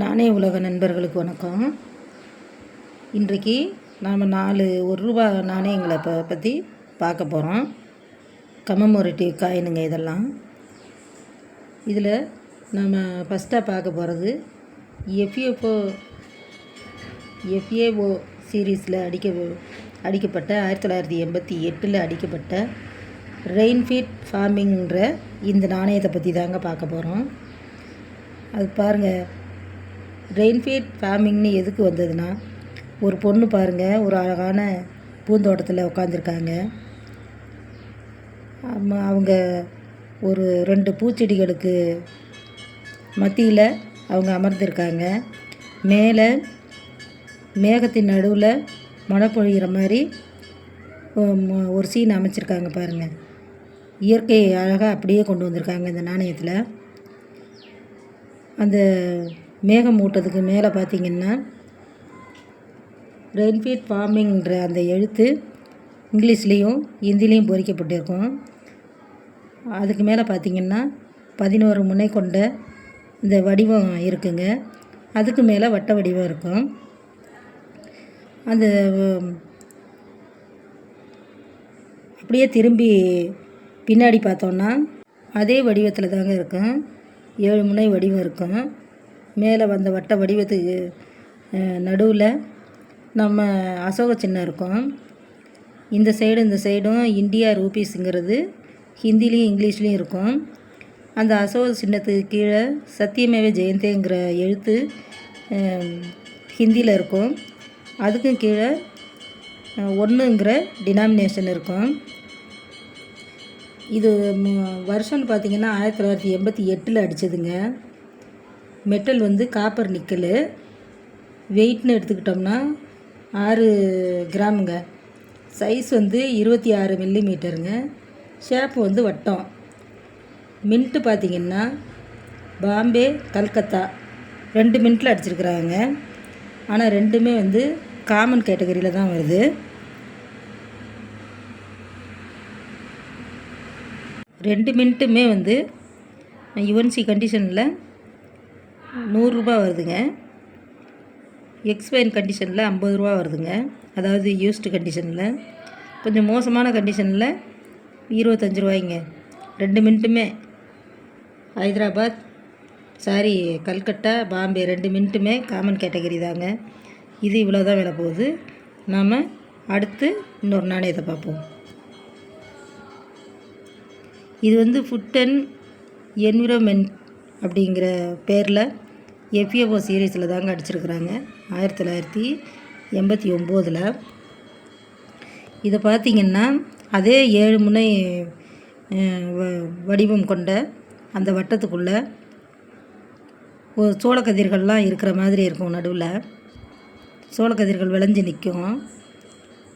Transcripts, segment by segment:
நாணய உலக நண்பர்களுக்கு வணக்கம். இன்றைக்கு நாம் நாலு ஒரு ரூபா நாணயங்களை ப பற்றி பார்க்க போகிறோம் கமமோரிட்டிவ் காயினுங்க இதெல்லாம். இதில் நாம் ஃபஸ்ட்டாக பார்க்க போகிறது எஃப்ஏஓ எஃப்ஏஓ சீரீஸில் அடிக்க அடிக்கப்பட்ட ஆயிரத்தி தொள்ளாயிரத்தி எண்பத்தி எட்டில் அடிக்கப்பட்ட ரெயின்ஃபீட் ஃபார்மிங்கிற இந்த நாணயத்தை பற்றி தாங்க பார்க்க போகிறோம் அது பாருங்கள் ரெயின்ஃபீட் ஃபார்மிங்னு எதுக்கு வந்ததுன்னா ஒரு பொண்ணு பாருங்கள் ஒரு அழகான பூந்தோட்டத்தில் உட்காந்துருக்காங்க அவங்க ஒரு ரெண்டு பூச்செடிகளுக்கு மத்தியில் அவங்க அமர்ந்திருக்காங்க. மேலே மேகத்தின் நடுவில் மழை பொழிகிற மாதிரி ஒரு சீன் அமைச்சிருக்காங்க பாருங்கள் இயற்கையை அழகாக அப்படியே கொண்டு வந்திருக்காங்க இந்த நாணயத்தில். அந்த மேகம் மூட்டத்துக்கு மேலே பார்த்தீங்கன்னா ரெயின்ஃபீட் ஃபார்மிங்ன்ற அந்த எழுத்து இங்கிலீஷ்லேயும் ஹிந்திலையும் பொறிக்கப்பட்டிருக்கும். அதுக்கு மேலே பார்த்திங்கன்னா பதினோரு முனை கொண்ட இந்த வடிவம் இருக்குங்க. அதுக்கு மேலே வட்ட வடிவம் இருக்கும். அந்த அப்படியே திரும்பி பின்னாடி பார்த்தோன்னா அதே வடிவத்தில் தாங்க இருக்கும். ஏழு முனை வடிவம் இருக்கும். மேலே வந்த வட்ட வடிவத்துக்கு நடுவில் நம்ம அசோக சின்னம் இருக்கும். இந்த சைடு இந்த சைடும் இந்தியா ரூபீஸுங்கிறது ஹிந்திலையும் இங்கிலீஷ்லேயும் இருக்கும். அந்த அசோக சின்னத்துக்கு கீழே சத்தியமேவ ஜெயந்தேங்கிற எழுத்து ஹிந்தியில் இருக்கும். அதுக்கும் கீழே ஒன்றுங்கிற டினாமினேஷன் இருக்கும். இது வருஷம்னு பார்த்தீங்கன்னா ஆயிரத்தி தொள்ளாயிரத்தி எண்பத்தி எட்டில் அடித்ததுங்க மெட்டல் வந்து காப்பர் நிக்கல் வெயிட்னு எடுத்துக்கிட்டோம்னா ஆறு கிராமுங்க. சைஸ் வந்து இருபத்தி ஆறு மில்லி மீட்டருங்க ஷேப் வந்து வட்டம். மின்ட்டு பார்த்தீங்கன்னா பாம்பே கல்கத்தா. ரெண்டு மின்ட்டில் அடிச்சிருக்கிறாங்க. ஆனால் ரெண்டுமே வந்து காமன் கேட்டகரியில் தான் வருது. ரெண்டு மின்ட்டுமே வந்து யுஎன்சி கண்டிஷனில் நூறுரூபா வருதுங்க. எக்ஸ்பைன் கண்டிஷனில் ஐம்பது ரூபா வருதுங்க. அதாவது யூஸ்டு கண்டிஷனில் கொஞ்சம் மோசமான கண்டிஷனில் இருபத்தஞ்சி ரூபாய்ங்க. ரெண்டு மினிட்டுமே ஹைதராபாத் சாரி கல்கட்டா பாம்பே ரெண்டு மினிட்டுமே காமன் கேட்டகரி தாங்க. இது இவ்வளோ தான் விலை போகுது. நாம் அடுத்து இன்னொரு நாணயத்தை பார்ப்போம். இது வந்து ஃபுட் அண்ட் என்விரான்மெண்ட் அப்படிங்கிற பேரில் எஃப்ஏஓ சீரீஸில் தாங்க அடிச்சிருக்கிறாங்க. ஆயிரத்தி தொள்ளாயிரத்தி எண்பத்தி ஒம்போதில். இதை பார்த்தீங்கன்னா அதே ஏழு முனை வ- வடிவம் கொண்ட அந்த வட்டத்துக்குள்ளே ஒரு சோளக்கதிர்கள்லாம் இருக்கிற மாதிரி இருக்கும் நடுவில். சோளக்கதிர்கள் விளைஞ்சு நிற்கும்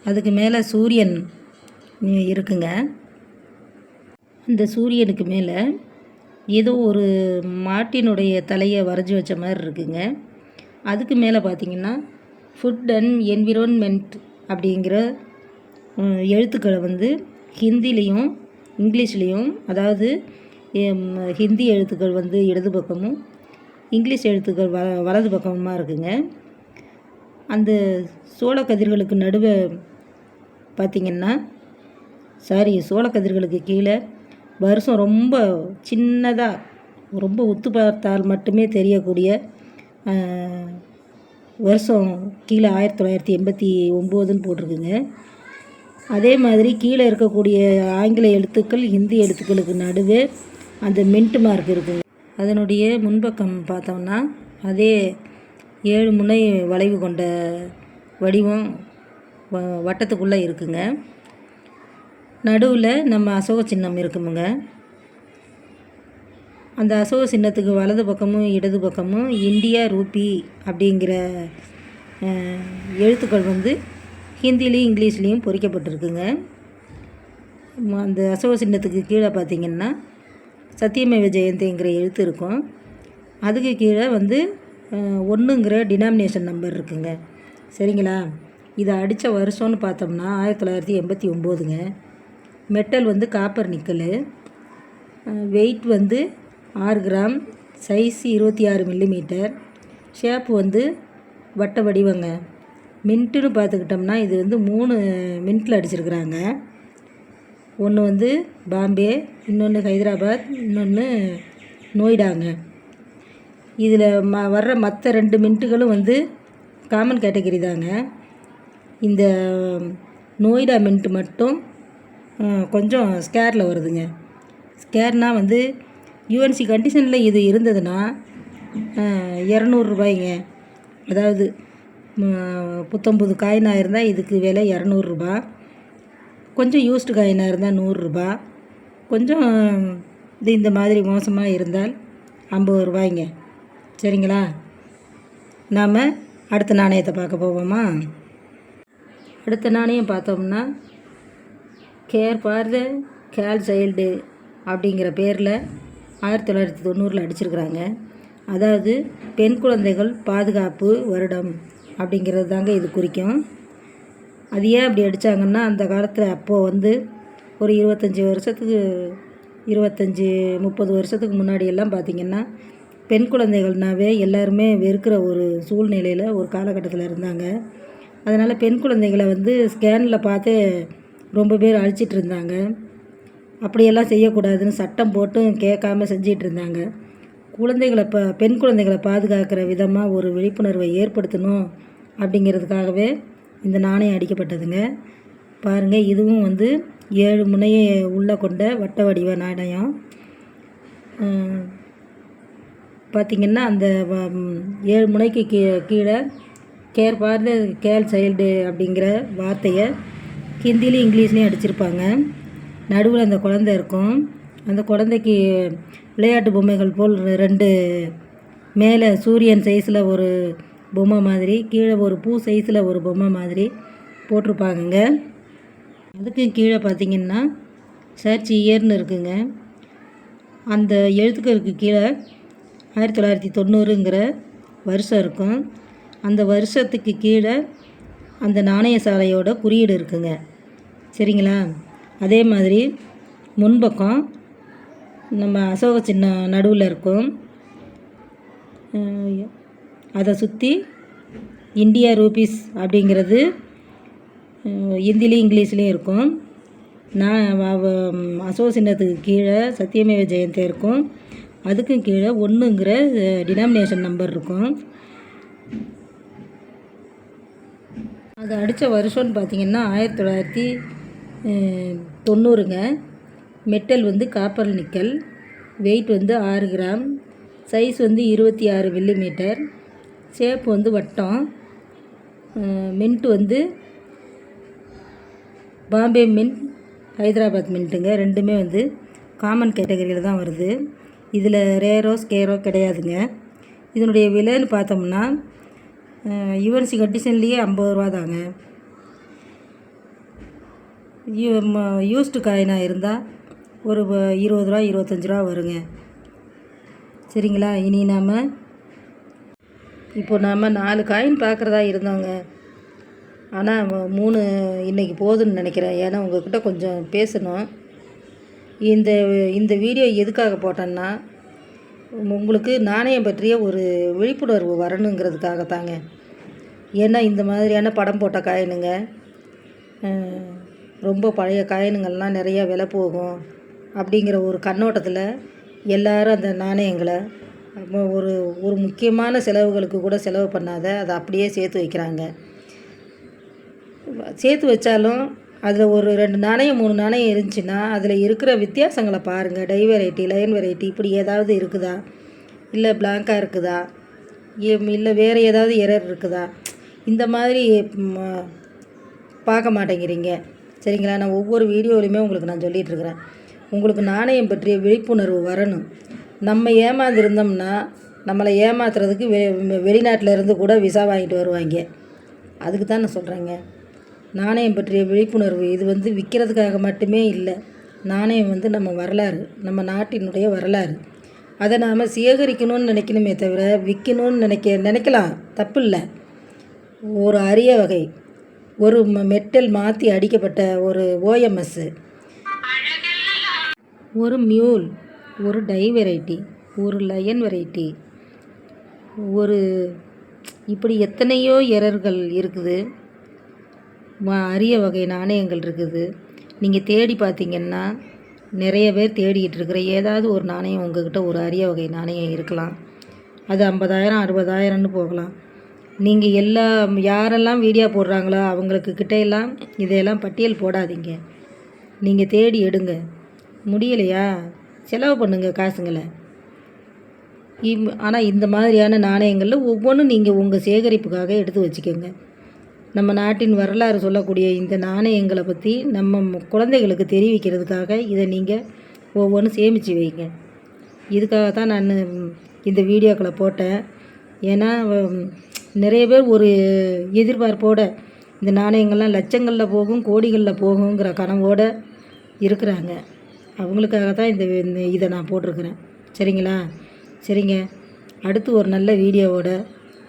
அதுக்கு மேலே சூரியன் இருக்குங்க. இந்த சூரியனுக்கு மேலே ஏதோ ஒரு மாட்டினுடைய தலையை வரைஞ்சி வச்ச மாதிரி இருக்குங்க. அதுக்கு மேலே பார்த்தீங்கன்னா ஃபுட் அண்ட் என்விரான்மெண்ட் அப்படிங்கிற எழுத்துக்களை வந்து ஹிந்திலையும் இங்கிலீஷ்லேயும் அதாவது ஹிந்தி எழுத்துக்கள் வந்து இடது பக்கமும் இங்கிலீஷ் எழுத்துக்கள் வ வலது பக்கமுமா இருக்குங்க. அந்த சோளக்கதிர்களுக்கு நடுவே பார்த்திங்கன்னா சாரி சோளக்கதிர்களுக்கு கீழே வருஷம் ரொம்ப சின்னதாக ரொம்ப உத்து பார்த்தால் மட்டுமே தெரியக்கூடிய வருஷம் கீழே ஆயிரத்தி தொள்ளாயிரத்தி எண்பத்தி ஒம்போதுன்னு போட்டிருக்குங்க. அதே மாதிரி கீழே இருக்கக்கூடிய ஆங்கில எழுத்துக்கள் ஹிந்தி எழுத்துக்களுக்கு நடுவே அந்த மின்ட் மார்க் இருக்குங்க. அதனுடைய முன்பக்கம் பார்த்தோம்னா அதே ஏழு முனை வளைவு கொண்ட வடிவம் வ- வட்டத்துக்குள்ளே இருக்குங்க. நடுவில் நம்ம அசோக சின்னம் இருக்குமுங்க. அந்த அசோக சின்னத்துக்கு வலது பக்கமும் இடது பக்கமும் இந்தியா ரூபி அப்படிங்கிற எழுத்துக்கள் வந்து ஹிந்திலையும் இங்கிலீஷ்லேயும் பொறிக்கப்பட்டிருக்குங்க. அந்த அசோக சின்னத்துக்கு கீழே பார்த்தீங்கன்னா சத்தியமேவ ஜெயந்திங்கிற எழுத்து இருக்கும். அதுக்கு கீழே வந்து ஒன்றுங்கிற டினாமினேஷன் நம்பர் இருக்குங்க. சரிங்களா? இதை அடித்த வருஷம்னு பார்த்தோம்னா ஆயிரத்தி தொள்ளாயிரத்தி எண்பத்தி ஒம்போதுங்க. மெட்டல் வந்து காப்பர் நிக்கலு. வெயிட் வந்து ஆறு கிராம் சைஸ் இருபத்தி ஆறு மில்லிமீட்டர். ஷேப்பு வந்து வட்ட வடிவங்க. மின்ட்டுன்னு பார்த்துக்கிட்டோம்னா இது வந்து மூணு மின்ட்டில் அடிச்சிருக்கிறாங்க. ஒன்று வந்து பாம்பே இன்னொன்று ஹைதராபாத் இன்னொன்று நோய்டாங்க. இதில் ம வர்ற மற்ற ரெண்டு மின்ட்டுகளும் வந்து காமன் கேட்டகரி தாங்க. இந்த நோய்டா மின்ட்டு மட்டும் கொஞ்சம் ஸ்கேரில் வருதுங்க. ஸ்கேர்னால் வந்து யூஎன்சி கண்டிஷனில் இது இருந்ததுன்னா இரநூறுபாய்ங்க அதாவது ம், புத்தம்புது காயினாக இருந்தால் இதுக்கு விலை இரநூறுபா கொஞ்சம் யூஸ்டு காயினாக இருந்தால் நூறுரூபா கொஞ்சம் இது இந்த மாதிரி மோசமாக இருந்தால் ஐம்பது ரூபாய்ங்க. சரிங்களா? நாம் அடுத்த நாணயத்தை பார்க்க போவோமா? அடுத்த நாணயம் பார்த்தோம்னா care for the girl child அப்படிங்கிற பேரில் ஆயிரத்தி தொள்ளாயிரத்தி தொண்ணூறில் அடிச்சிருக்கிறாங்க. அதாவது பெண் குழந்தைகள் பாதுகாப்பு வருடம் அப்படிங்கிறது தாங்க இது குறிக்கும். அது ஏன் அப்படி அடித்தாங்கன்னா அந்த காலத்தில் அப்போது வந்து ஒரு இருபத்தஞ்சி வருஷத்துக்கு இருபத்தஞ்சி முப்பது வருஷத்துக்கு முன்னாடியெல்லாம் பார்த்திங்கன்னா பெண் குழந்தைகள்னாவே எல்லாருமே வெறுக்கிற ஒரு சூழ்நிலையில் ஒரு காலகட்டத்தில் இருந்தாங்க. அதனால் பெண் குழந்தைகளை வந்து ஸ்கேனில் பார்த்து ரொம்ப பேர் அழிச்சிட்டு இருந்தாங்க. அப்படியெல்லாம் செய்யக்கூடாதுன்னு சட்டம் போட்டும் கேட்காம செஞ்சிட்டு இருந்தாங்க. குழந்தைகளை ப பெண் குழந்தைகளை பாதுகாக்கிற விதமாக ஒரு விழிப்புணர்வை ஏற்படுத்தணும் அப்படிங்கிறதுக்காகவே இந்த நாணயம் அடிக்கப்பட்டதுங்க. பாருங்கள் இதுவும் வந்து ஏழு முனையை உள்ள கொண்ட வட்ட வடிவ நாணயம் பார்த்திங்கன்னா அந்த வ- ஏழு முனைக்கு கீ கீழே கேர் பார்த்து கேர் கேல் சைல்டு அப்படிங்கிற வார்த்தையை ஹிந்திலையும் இங்கிலீஷ்லேயும் அடிச்சிருப்பாங்க. நடுவில் அந்த குழந்தை இருக்கும். அந்த குழந்தைக்கு விளையாட்டு பொம்மைகள் போல் ரெண்டு மேலே சூரியன் சைஸில் ஒரு பொம்மை மாதிரி கீழே ஒரு பூ சைஸில் ஒரு பொம்மை மாதிரி போட்டிருப்பாங்கங்க. அதுக்கு கீழே பார்த்திங்கன்னா சர்ச் இயர்னு இருக்குங்க. அந்த எழுத்துக்களுக்கு கீழே ஆயிரத்தி தொள்ளாயிரத்தி தொண்ணூறுங்கிற வருஷம் இருக்கும். அந்த வருஷத்துக்கு கீழே அந்த நாணய சாலையோட குறியீடு இருக்குங்க. சரிங்களா? அதே மாதிரி முன்பக்கம் நம்ம அசோக சின்னம் நடுவில் இருக்கும். அதை சுற்றி இந்தியா ரூபீஸ் அப்படிங்கிறது ஹிந்திலையும் இங்கிலீஷ்லேயும் இருக்கும். நான் அசோக சின்னத்துக்கு கீழே சத்தியமேவ ஜெயந்தி இருக்கும். அதுக்கும் கீழே ஒன்றுங்கிற டினாமினேஷன் நம்பர் இருக்கும். அது அடித்த வருஷம்னு பார்த்தீங்கன்னா ஆயிரத்தி தொள்ளாயிரத்தி தொண்ணூறுங்க. மெட்டல் வந்து காப்பர் நிக்கல் வெயிட் வந்து ஆறு கிராம். சைஸ் வந்து இருபத்தி ஆறு மில்லிமீட்டர் ஷேப் வந்து வட்டம். மின்ட் வந்து பாம்பே மின்ட் ஹைதராபாத் மின்ட்டுங்க ரெண்டுமே வந்து காமன் கேட்டகரியில் தான் வருது. இதில் ரேரோ ஸ்கேரோ கிடையாதுங்க. இதனுடைய விலைன்னு பார்த்தோம்னா யுஎன்சி கண்டிஷன்லேயே ஐம்பது ரூபா தாங்க. யூஸ்டு காயினாக இருந்தால் ஒரு இருபது ரூபா இருபத்தஞ்சி ரூபா வருங்க. சரிங்களா? இனி நாம் இப்போ நாம் நாலு காயின் பார்க்குறதா இருந்தோங்க. ஆனால் மூணு இன்னைக்கு போதுன்னு நினைக்கிறேன். ஏன்னா உங்கள்கிட்ட கொஞ்சம் பேசணும். இந்த இந்த வீடியோ எதுக்காக போட்டேன்னா உங்களுக்கு நாணயம் பற்றிய ஒரு விழிப்புணர்வு வரணுங்கிறதுக்காக தாங்க ஏன்னா இந்த மாதிரியான படம் போட்ட காயினுங்க ரொம்ப பழைய காயினுங்கள்லாம் நிறையா விலை போகும் அப்படிங்கிற ஒரு கண்ணோட்டத்தில் எல்லாரும் அந்த நாணயங்களை ஒரு ஒரு முக்கியமான செலவுகளுக்கு கூட செலவு பண்ணாத அதை அப்படியே சேர்த்து வைக்கிறாங்க. சேர்த்து வச்சாலும் அதில் ஒரு ரெண்டு நாணயம் மூணு நாணயம் இருந்துச்சுன்னா அதில் இருக்கிற வித்தியாசங்களை பாருங்கள் டை வெரைட்டி லைன் வெரைட்டி இப்படி ஏதாவது இருக்குதா? இல்லை பிளாங்காக இருக்குதா? இல்லை வேறு ஏதாவது எரர் இருக்குதா? இந்த மாதிரி பார்க்க மாட்டேங்கிறீங்க. சரிங்களா? நான் ஒவ்வொரு வீடியோலையுமே உங்களுக்கு நான் சொல்லிகிட்ருக்குறேன் உங்களுக்கு நாணயம் பற்றிய விழிப்புணர்வு வரணும். நம்ம ஏமாந்துருந்தோம்னா நம்மளை ஏமாத்துறதுக்கு வெ வெளிநாட்டில் இருந்து கூட விசா வாங்கிட்டு வருவாங்க. அதுக்கு தான் நான் சொல்கிறேங்க நாணயம் பற்றிய விழிப்புணர்வு இது வந்து விற்கிறதுக்காக மட்டுமே இல்லை. நாணயம் வந்து நம்ம வரலாறு நம்ம நாட்டினுடைய வரலாறு. அதை நாம் சேகரிக்கணும்னு நினைக்கணுமே தவிர விற்கணும்னு நினைக்க நினைக்கலாம். தப்பு இல்லை ஒரு அரிய வகை ஒரு மெட்டல் மாற்றி அடிக்கப்பட்ட ஒரு ஓஎம்எஸ்ஸு ஒரு மியூல் ஒரு டை வெரைட்டி ஒரு லயன் வெரைட்டி ஒரு இப்படி எத்தனையோ எரர்கள் இருக்குது. அரிய வகை நாணயங்கள் இருக்குது. நீங்கள் தேடி பார்த்தீங்கன்னா நிறைய பேர் தேடிக்கிட்டு இருக்கிற ஏதாவது ஒரு நாணயம் உங்ககிட்ட ஒரு அரிய வகை நாணயம் இருக்கலாம். அது ஐம்பதாயிரம் அறுபதாயிரம்னு போகலாம். நீங்கள் எல்லா யாரெல்லாம் வீடியோ போடுறாங்களோ அவங்களுக்கு கிட்ட எல்லாம் இதையெல்லாம் பட்டியல் போடாதீங்க. நீங்கள் தேடி எடுங்க. முடியலையா? செலவு பண்ணுங்க காசுங்களை. இம் ஆனால் இந்த மாதிரியான நாணயங்களில் ஒவ்வொன்றும் நீங்கள் உங்கள் சேகரிப்புக்காக எடுத்து வச்சுக்கோங்க. நம்ம நாட்டின் வரலாறு சொல்லக்கூடிய இந்த நாணயங்களை பற்றி நம்ம குழந்தைகளுக்கு தெரிவிக்கிறதுக்காக இதை நீங்கள் ஒவ்வொன்றும் சேமித்து வைங்க. இதுக்காக தான் நான் இந்த வீடியோக்களை போட்டேன். ஏன்னா நிறைய பேர் ஒரு எதிர்பார்ப்போட இந்த நாணயங்கள்லாம் லட்சங்களில் போகும் கோடிகளில் போகுங்கிற கனவோடு இருக்கிறாங்க. அவங்களுக்காக தான் இந்த இந்த இதை நான் போட்டிருக்கிறேன். சரிங்களா? சரிங்க. அடுத்து ஒரு நல்ல வீடியோவோட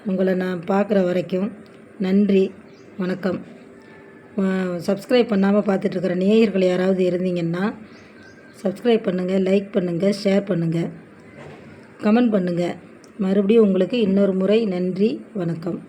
உங்களை நான் பார்க்குற வரைக்கும் நன்றி. வணக்கம். சப்ஸ்கிரைப் பண்ணாமல் பார்த்துட்ருக்கிற நேயர்கள் யாராவது இருந்தீங்கன்னா சப்ஸ்கிரைப் பண்ணுங்கள் லைக் பண்ணுங்கள் ஷேர் பண்ணுங்கள் கமெண்ட் பண்ணுங்கள் மறுபடியும் உங்களுக்கு இன்னொரு முறை நன்றி வணக்கம்.